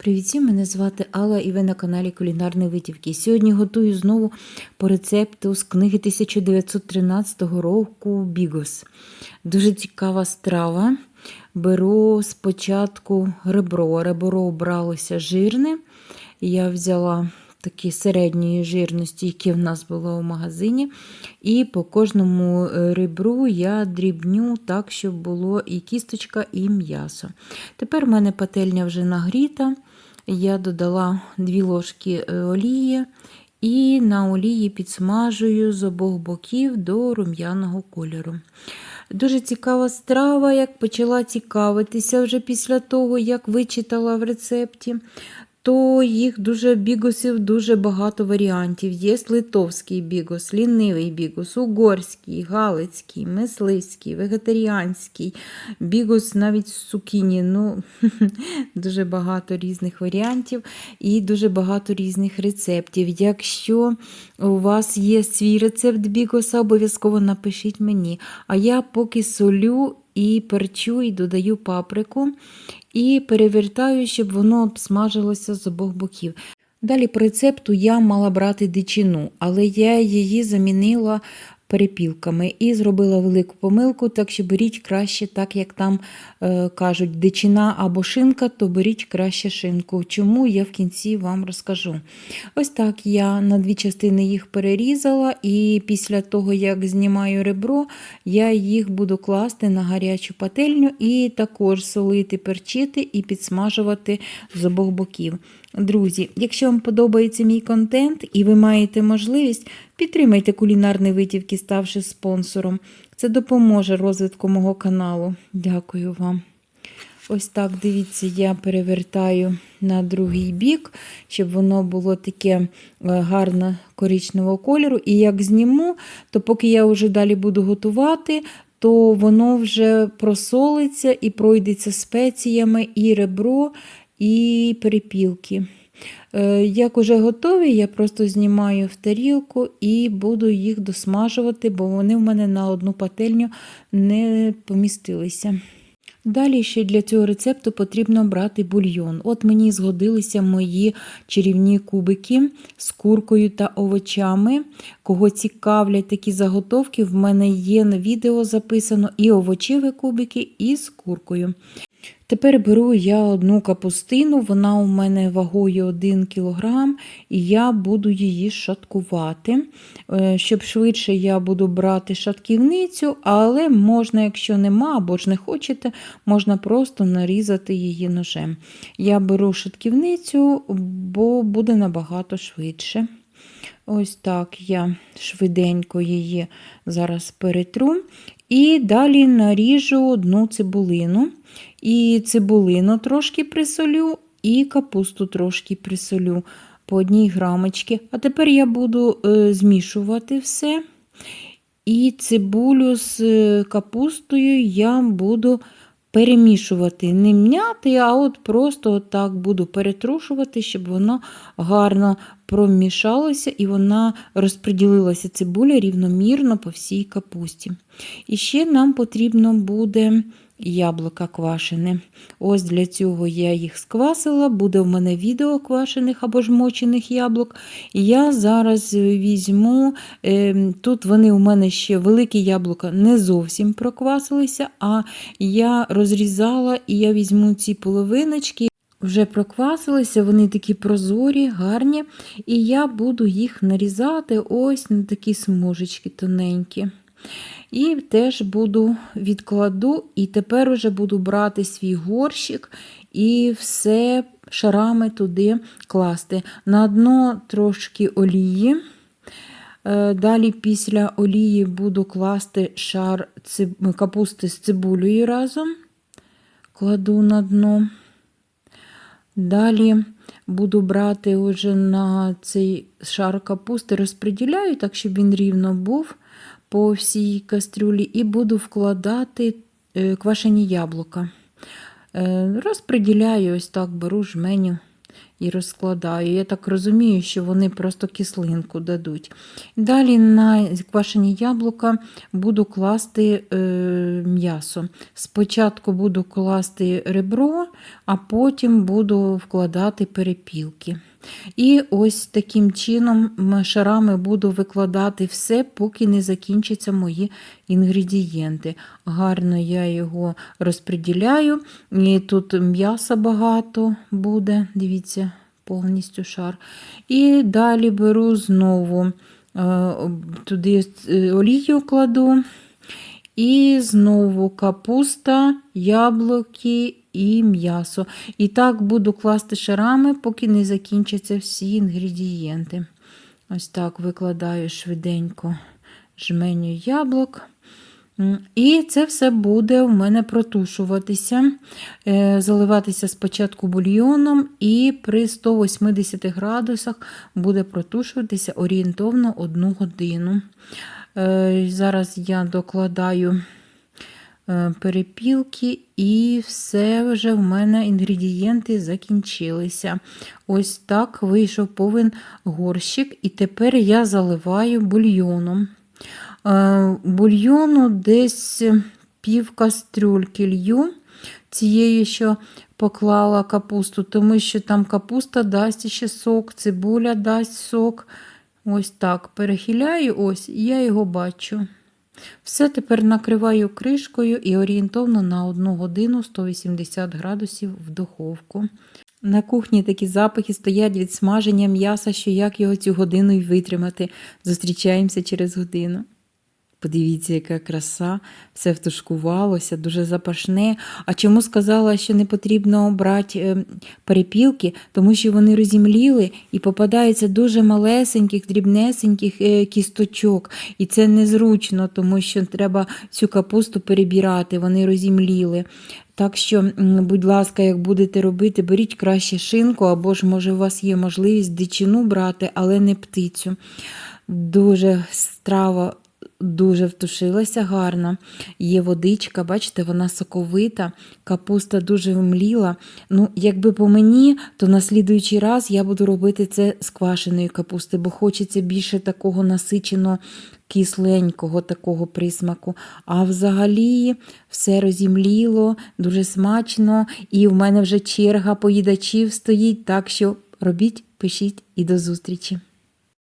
Привіт, мене звати Алла і ви на каналі Кулінарні Витівки. Сьогодні готую знову по рецепту з книги 1913 року Бігос. Дуже цікава страва. Беру спочатку ребро. Ребро обралося жирне. Я взяла такі середньої жирності, які в нас було у магазині. І по кожному е, ребру я дрібню так, щоб було і кісточка, і м'ясо. Тепер в мене пательня вже нагріта. Я додала 2 ложки е, олії і на олії підсмажую з обох боків до рум'яного кольору. Дуже цікава страва, як почала цікавитися вже після того, як вичитала в рецепті. То їх дуже бігосів дуже багато варіантів. Є литовський бігос, лінивий бігос, угорський, галицький, мисливський, вегетаріанський, бігос навіть з цукіні. Ну, дуже багато різних варіантів і дуже багато різних рецептів. Якщо у вас є свій рецепт бігоса, обов'язково напишіть мені. А я поки солю і перчу, і додаю паприку, і перевертаю, щоб воно обсмажилося з обох боків. Далі по рецепту я мала брати дичину, але я її замінила перепілками і зробила велику помилку, так що беріть краще, так як там е, кажуть, дичина або шинка, то беріть краще шинку. Чому я в кінці вам розкажу. Ось так я на дві частини їх перерізала, і після того, як знімаю ребро, я їх буду класти на гарячу пательню і також солити, перчити і підсмажувати з обох боків. Друзі, якщо вам подобається мій контент і ви маєте можливість, підтримайте кулінарні витівки, ставши спонсором. Це допоможе розвитку мого каналу. Дякую вам. Ось так, дивіться, я перевертаю на другий бік, щоб воно було таке гарно коричневого кольору. І як зніму, то поки я вже далі буду готувати, то воно вже просолиться і пройдеться спеціями і ребро, і перепілки. Як уже готові, я просто знімаю в тарілку і буду їх досмажувати, бо вони в мене на одну пательню не помістилися. Далі ще для цього рецепту потрібно брати бульйон. От мені згодилися мої чарівні кубики з куркою та овочами. Кого цікавлять такі заготовки, в мене є на відео записано і овочеві кубики, і з куркою. Тепер беру я одну капустину, вона у мене вагою 1 кг, і я буду її шаткувати. Щоб швидше я буду брати шатківницю, але можна, якщо нема або ж не хочете, можна просто нарізати її ножем. Я беру шатківницю, бо буде набагато швидше. Ось так я швиденько її зараз перетру. І далі наріжу одну цибулину. І цибулину трошки присолю, і капусту трошки присолю по одній грамочці. А тепер я буду е, змішувати все. І цибулю з е, капустою я буду перемішувати. Не м'яти, а от просто так буду перетрушувати, щоб воно гарно промішалося і вона розподілилася цибуля рівномірно по всій капусті. І ще нам потрібно буде яблука квашене. Ось для цього я їх сквасила, буде в мене відео квашених або ж мочених яблук. Я зараз візьму, е, тут вони у мене ще великі яблука не зовсім проквасилися, а я розрізала і я візьму ці половиночки. Вже проквасилися, вони такі прозорі, гарні, і я буду їх нарізати ось на такі смужечки тоненькі. І теж буду відкладу, і тепер уже буду брати свій горщик і все шарами туди класти. На дно трошки олії. Далі після олії буду класти шар капусти з цибулею разом, кладу на дно. Далі буду брати вже на цей шар капусти, розподіляю, так, щоб він рівно був по всій кастрюлі, і буду вкладати квашені яблука. Розподіляю, ось так беру жменю і розкладаю. Я так розумію, що вони просто кислинку дадуть. Далі на квашені яблука буду класти е, м'ясо. Спочатку буду класти ребро, а потім буду вкладати перепілки. І ось таким чином шарами буду викладати все, поки не закінчаться мої інгредієнти. Гарно я його розподіляю. І тут м'яса багато буде, дивіться, повністю шар. І далі беру знову е, туди е, олію кладу. І знову капуста, яблуки і м'ясо. І так буду класти шарами, поки не закінчаться всі інгредієнти. Ось так викладаю швиденько жменю яблук. І це все буде у мене протушуватися, е, заливатися спочатку бульйоном, і при 180 градусах буде протушуватися орієнтовно 1 годину. Е, Зараз я докладаю е, перепілки, і все вже в мене інгредієнти закінчилися. Ось так вийшов повен горщик, і тепер я заливаю бульйоном. Е, Бульйону десь пів кастрюльки лью цієї, що поклала капусту, тому що там капуста дасть ще сок, цибуля дасть сок. Ось так перехиляю, ось, і я його бачу. Все тепер накриваю кришкою і орієнтовно на 1 годину 180 градусів в духовку. На кухні такі запахи стоять від смаження м'яса, що як його цю годину й витримати. Зустрічаємося через годину. Подивіться, яка краса, все втушкувалося, дуже запашне. А чому сказала, що не потрібно брати е, перепілки? Тому що вони розімліли і попадаються дуже малесеньких, дрібнесеньких е, кісточок. І це незручно, тому що треба цю капусту перебирати, вони розімліли. Так що, будь ласка, як будете робити, беріть краще шинку, або ж, може, у вас є можливість дичину брати, але не птицю. Дуже страва дуже втушилася гарно. Є водичка, бачите, вона соковита, капуста дуже вмліла. Ну, якби по мені, то на слідуючий раз я буду робити це з квашеної капусти, бо хочеться більше такого насиченого кисленького такого присмаку. А взагалі все розімліло, дуже смачно, і в мене вже черга поїдачів стоїть, так що робіть, пишіть і до зустрічі.